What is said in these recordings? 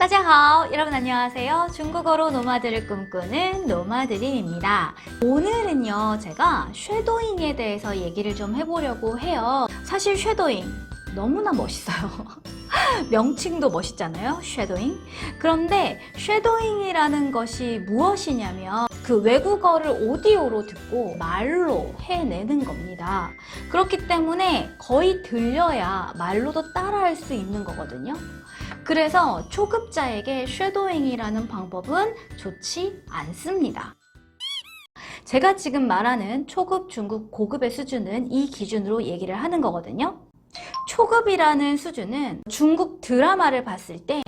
따자하오 여러분 안녕하세요. 중국어로 노마드를 꿈꾸는 노마드림입니다. 오늘은요 제가 쉐도잉에 대해서 얘기를 좀 해보려고 해요. 사실 쉐도잉 너무나 멋있어요. 명칭도 멋있잖아요 쉐도잉. 그런데 쉐도잉이라는 것이 무엇이냐면 그 외국어를 오디오로 듣고 말로 해내는 겁니다. 그렇기 때문에 거의 들려야 말로도 따라할 수 있는 거거든요 그래서 초급자에게 쉐도잉이라는 방법은 좋지 않습니다. 제가 지금 말하는 초급, 중급, 고급의 수준은 이 기준으로 얘기를 하는 거거든요. 초급이라는 수준은 중국 드라마를 봤을 때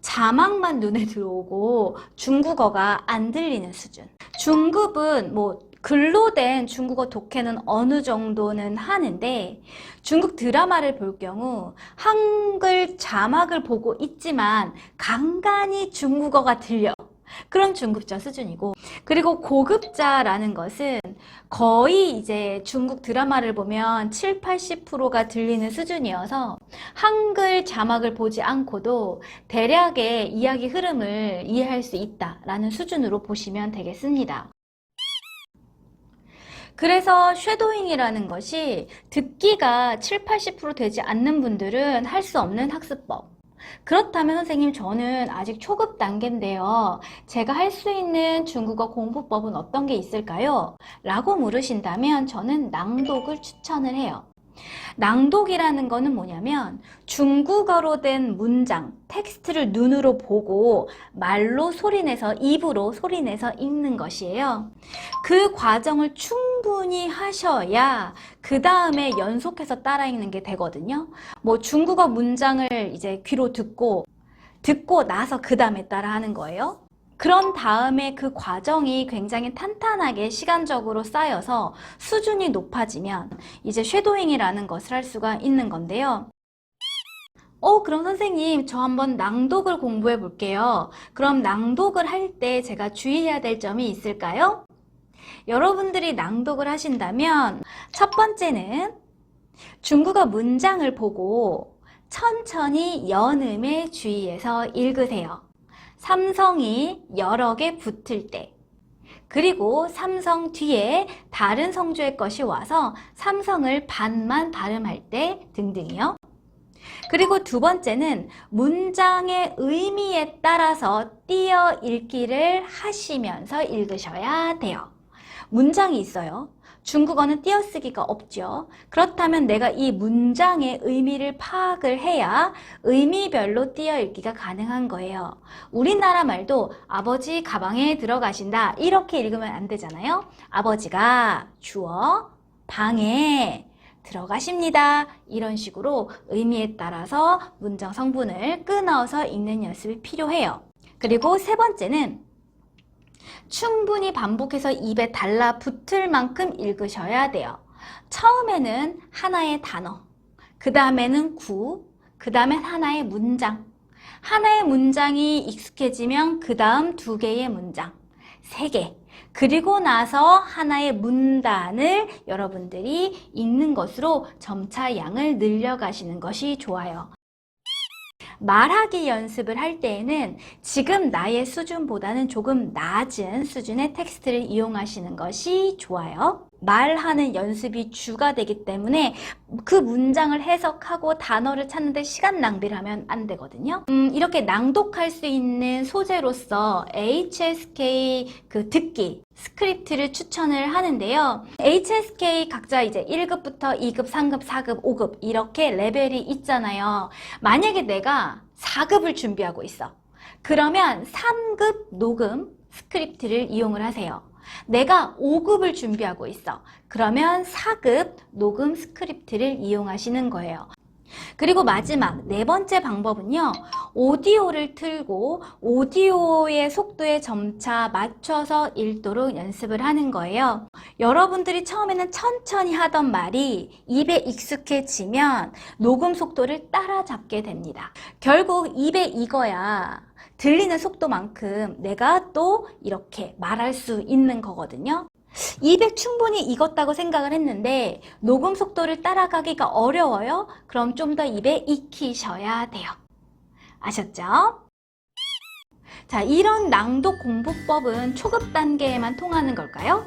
자막만 눈에 들어오고 중국어가 안 들리는 수준. 중급은 뭐 글로 된 중국어 독해는 어느 정도는 하는데 중국 드라마를 볼 경우 한글 자막을 보고 있지만 간간히 중국어가 들려. 그런 중급자 수준이고 그리고 고급자라는 것은 거의 이제 중국 드라마를 보면 7, 80%가 들리는 수준이어서 한글 자막을 보지 않고도 대략의 이야기 흐름을 이해할 수 있다라는 수준으로 보시면 되겠습니다. 그래서 쉐도잉이라는 것이 듣기가 7, 80% 되지 않는 분들은 할 수 없는 학습법. 그렇다면 선생님 저는 아직 초급 단계인데요. 제가 할 수 있는 중국어 공부법은 어떤 게 있을까요? 라고 물으신다면 저는 낭독을 추천을 해요. 낭독이라는 거는 뭐냐면 중국어로 된 문장, 텍스트를 눈으로 보고 말로 소리내서 입으로 소리내서 읽는 것이에요. 그 과정을 충분히 하셔야 그 다음에 연속해서 따라 읽는 게 되거든요. 뭐 중국어 문장을 이제 귀로 듣고 듣고 나서 그 다음에 따라 하는 거예요. 그런 다음에 그 과정이 굉장히 탄탄하게 시간적으로 쌓여서 수준이 높아지면 이제 쉐도잉이라는 것을 할 수가 있는 건데요. 어, 그럼 선생님, 저 한번 낭독을 공부해 볼게요. 그럼 낭독을 할 때 제가 주의해야 될 점이 있을까요? 여러분들이 낭독을 하신다면 첫 번째는 중국어 문장을 보고 천천히 연음에 주의해서 읽으세요. 삼성이 여러 개 붙을 때 그리고 삼성 뒤에 다른 성조의 것이 와서 삼성을 반만 발음할 때 등등이요. 그리고 두 번째는 문장의 의미에 따라서 띄어 읽기를 하시면서 읽으셔야 돼요. 문장이 있어요. 중국어는 띄어쓰기가 없죠. 그렇다면 내가 이 문장의 의미를 파악을 해야 의미별로 띄어 읽기가 가능한 거예요. 우리나라 말도 아버지 가방에 들어가신다. 이렇게 읽으면 안 되잖아요. 아버지가 주어 방에 들어가십니다. 이런 식으로 의미에 따라서 문장 성분을 끊어서 읽는 연습이 필요해요. 그리고 세 번째는 충분히 반복해서 입에 달라붙을 만큼 읽으셔야 돼요. 처음에는 하나의 단어, 그 다음에는 구, 그 다음엔 하나의 문장. 하나의 문장이 익숙해지면 그 다음 두 개의 문장, 세 개. 그리고 나서 하나의 문단을 여러분들이 읽는 것으로 점차 양을 늘려가시는 것이 좋아요. 말하기 연습을 할 때에는 지금 나의 수준보다는 조금 낮은 수준의 텍스트를 이용하시는 것이 좋아요. 말하는 연습이 주가 되기 때문에 그 문장을 해석하고 단어를 찾는데 시간 낭비를 하면 안 되거든요. 음, 이렇게 낭독할 수 있는 소재로서 HSK 그 듣기 스크립트를 추천을 하는데요. HSK 각자 이제 1급부터 2급, 3급, 4급, 5급 이렇게 레벨이 있잖아요. 만약에 내가 4급을 준비하고 있어. 그러면 3급 녹음 스크립트를 이용을 하세요. 내가 5급을 준비하고 있어. 그러면 4급 녹음 스크립트를 이용하시는 거예요. 그리고 마지막 네 번째 방법은요. 오디오를 틀고 오디오의 속도에 점차 맞춰서 읽도록 연습을 하는 거예요. 여러분들이 처음에는 천천히 하던 말이 입에 익숙해지면 녹음 속도를 따라잡게 됩니다. 결국 입에 익어야 들리는 속도만큼 내가 또 이렇게 말할 수 있는 거거든요. 입에 충분히 익었다고 생각을 했는데 녹음 속도를 따라가기가 어려워요? 그럼 좀더 입에 익히셔야 돼요. 아셨죠? 자, 이런 낭독 공부법은 초급 단계에만 통하는 걸까요?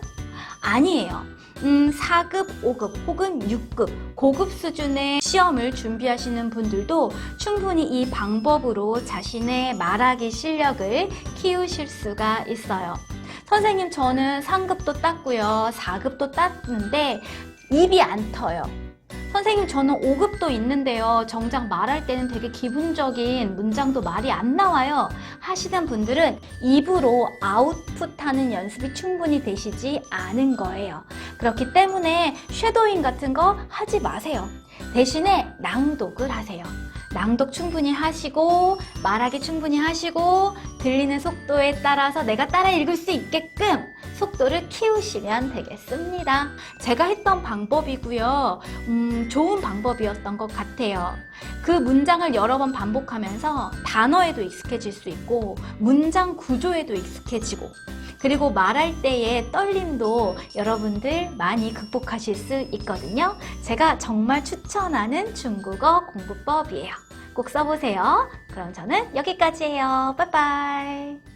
아니에요. 음, 4급, 5급 혹은 6급, 고급 수준의 시험을 준비하시는 분들도 충분히 이 방법으로 자신의 말하기 실력을 키우실 수가 있어요. 선생님, 저는 상급도 땄고요. 4급도 땄는데 입이 안 터요. 선생님, 저는 5급도 있는데요. 정작 말할 때는 되게 기본적인 문장도 말이 안 나와요. 하시는 분들은 입으로 아웃풋하는 연습이 충분히 되시지 않은 거예요. 그렇기 때문에 쉐도잉 같은 거 하지 마세요. 대신에 낭독을 하세요. 낭독 충분히 하시고, 말하기 충분히 하시고, 들리는 속도에 따라서 내가 따라 읽을 수 있게끔 속도를 키우시면 되겠습니다. 제가 했던 방법이고요. 음, 좋은 방법이었던 것 같아요. 그 문장을 여러 번 반복하면서 단어에도 익숙해질 수 있고, 문장 구조에도 익숙해지고, 그리고 말할 때의 떨림도 여러분들 많이 극복하실 수 있거든요. 제가 정말 추천하는 중국어 공부법이에요. 꼭 써보세요. 그럼 저는 여기까지예요. 빠이빠이.